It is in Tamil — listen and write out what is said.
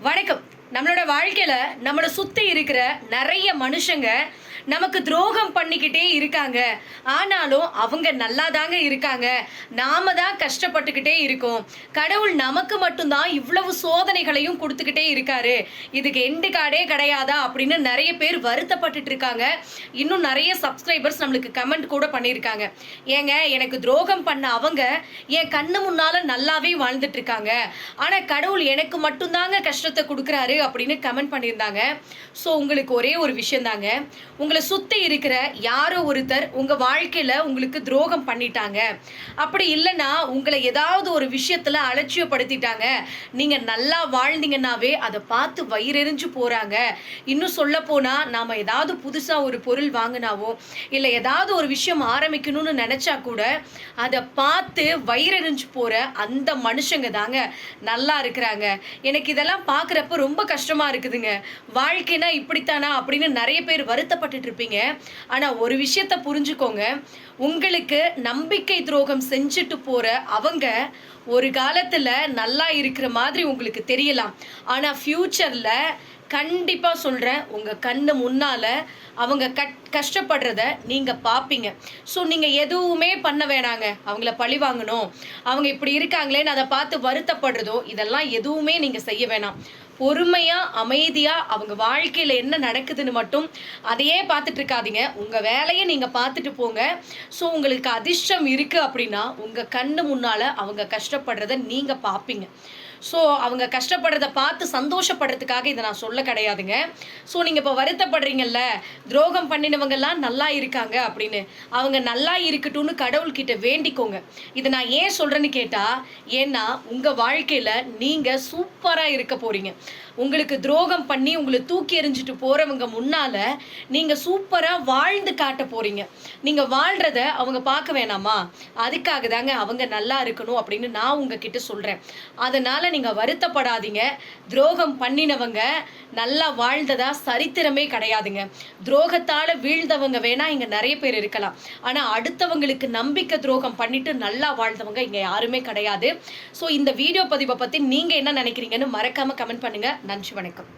வணக்கம். நம்மளோட வாழ்க்கையில நம்மளை சுத்தி இருக்கிற நிறைய மனுஷங்க நமக்கு துரோகம் பண்ணிக்கிட்டே இருக்காங்க. ஆனாலும் அவங்க நல்லா தாங்க இருக்காங்க. நாம தான் கஷ்டப்பட்டுக்கிட்டே இருக்கோம். கடவுள் நமக்கு மட்டும்தான் இவ்வளவு சோதனைகளையும் கொடுத்துக்கிட்டே இருக்காரு. இதுக்கு எண்டு கார்டே கிடையாதா அப்படின்னு நிறைய பேர் வருத்தப்பட்டுட்டு இருக்காங்க. இன்னும் நிறைய சப்ஸ்கிரைபர்ஸ் நம்மளுக்கு கமெண்ட் கூட பண்ணியிருக்காங்க. ஏங்க எனக்கு துரோகம் பண்ண அவங்க என் கண்ணு முன்னால நல்லாவே வாழ்ந்துட்டு இருக்காங்க. ஆனா கடவுள் எனக்கு மட்டும்தாங்க கஷ்டத்தை கொடுக்குறாரு அப்படின்னு கமெண்ட் பண்ணியிருந்தாங்க. ஸோ உங்களுக்கு ஒரே ஒரு விஷயம் தாங்க உங்களை சுத்தி இருக்கிற யாரோ ஒருத்தர் உங்க வாழ்க்கையில உங்களுக்கு துரோகம் பண்ணிட்டாங்க. அப்படி இல்லைன்னா உங்களை ஏதாவது ஒரு விஷயத்துல அலட்சியப்படுத்திட்டாங்க. நீங்க நல்லா வாழ்ந்தீங்கன்னாவே அதை பார்த்து வயிறெறிஞ்சு போறாங்க. இன்னும் சொல்ல போனா நாம ஏதாவது புதுசா ஒரு பொருள் வாங்கினாவோ இல்லை ஏதாவது ஒரு விஷயம் ஆரம்பிக்கணும்னு நினைச்சா கூட அதை பார்த்து வயிறெறிஞ்சு போற அந்த மனுஷங்க தாங்க நல்லா இருக்கிறாங்க. எனக்கு இதெல்லாம் பார்க்குறப்ப ரொம்ப கஷ்டமா இருக்குதுங்க. வாழ்க்கைனா இப்படித்தானா அப்படின்னு நிறைய பேர் வருத்தப்பட்டு இருப்பீங்க ஆனா ஒரு விஷயத்த புரிஞ்சுக்கோங்க. உங்களுக்கு நம்பிக்கை துரோகம் செஞ்சுட்டு போற அவங்க ஒரு காலத்துல நல்லா இருக்கிற மாதிரி உங்களுக்கு தெரியலாம். ஆனா ஃபியூச்சர்ல கண்டிப்பாக சொல்கிறேன் உங்கள் கண்ணு முன்னால் அவங்க கட் கஷ்டப்படுறத நீங்கள் பார்ப்பீங்க ஸோ நீங்கள் எதுவுமே பண்ண வேணாங்க. அவங்கள பழி வாங்கணும். அவங்க இப்படி இருக்காங்களேன்னு அதை பார்த்து வருத்தப்படுறதோ இதெல்லாம் எதுவுமே நீங்கள் செய்ய வேணாம். பொறுமையா அமைதியா அவங்க வாழ்க்கையில என்ன நடக்குதுன்னு மட்டும் அதையே பார்த்துட்டு இருக்காதீங்க. உங்க வேலையை நீங்க பார்த்துட்டு போங்க. ஸோ உங்களுக்கு அதிர்ஷ்டம் இருக்கு அப்படின்னா உங்க கண்ணு முன்னால அவங்க கஷ்டப்படுறத நீங்க பார்ப்பீங்க. ஸோ அவங்க கஷ்டப்படுறத பார்த்து சந்தோஷப்படுறதுக்காக இதை நான் சொல்ல கிடையாதுங்க. ஸோ நீங்கள் இப்போ வருத்தப்படுறீங்கல்ல துரோகம் பண்ணினவங்கெல்லாம் நல்லா இருக்காங்க அப்படின்னு. அவங்க நல்லா இருக்கட்டும்னு கடவுள்கிட்ட வேண்டிக்கோங்க. இதை நான் ஏன் சொல்கிறேன்னு கேட்டால் ஏன்னா உங்கள் வாழ்க்கையில் நீங்கள் சூப்பராக இருக்க போகிறீங்க உங்களுக்கு துரோகம் பண்ணி உங்களை தூக்கி எறிஞ்சிட்டு போகிறவங்க முன்னால் நீங்கள் சூப்பராக வாழ்ந்து காட்ட போகிறீங்க நீங்கள் வாழ்கிறத அவங்க பார்க்க வேணாமா? அதுக்காக தாங்க அவங்க நல்லா இருக்கணும் அப்படின்னு நான் உங்ககிட்ட சொல்கிறேன் அதனால் நீங்கள் வருத்தப்படாதீங்க. துரோகம் பண்ணினவங்க நல்லா வாழ்ந்ததா சரித்திரமே கிடையாதுங்க. துரோகத்தால் வீழ்ந்தவங்க வேணால் இங்கே நிறைய பேர் இருக்கலாம். ஆனால் அடுத்தவங்களுக்கு நம்பிக்கை துரோகம் பண்ணிட்டு நல்லா வாழ்ந்தவங்க இங்கே யாருமே கிடையாது. ஸோ இந்த வீடியோ பதிவை பற்றி நீங்கள் என்ன நினைக்கிறீங்கன்னு மறக்காமல் கமெண்ட் பண்ணுங்கள் நன்றி வணக்கம்.